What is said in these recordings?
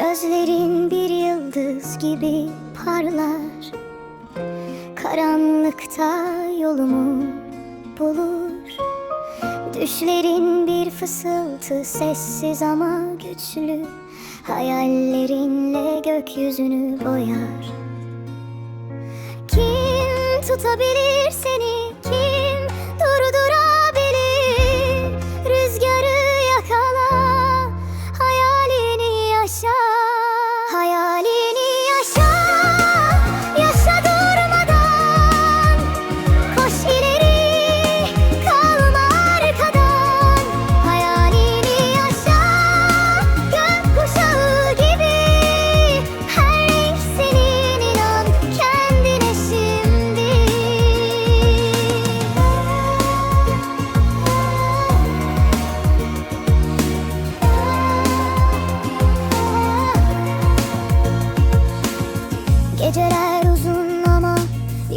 Gözlerin bir yıldız gibi parlar. Karanlıkta yolumu bulur. Düşlerin bir fısıltı sessiz ama güçlü. Hayallerinle gökyüzünü boyar. Kim tutabilir seni Geceler uzun ama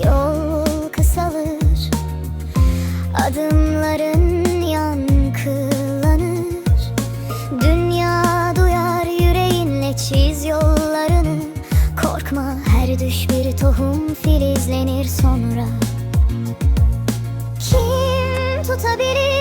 yol kısalır. Adımların yankılanır. Dünya duyar yüreğinle çiz yollarını. Korkma her düş bir tohum filizlenir sonra. Kim tutabilir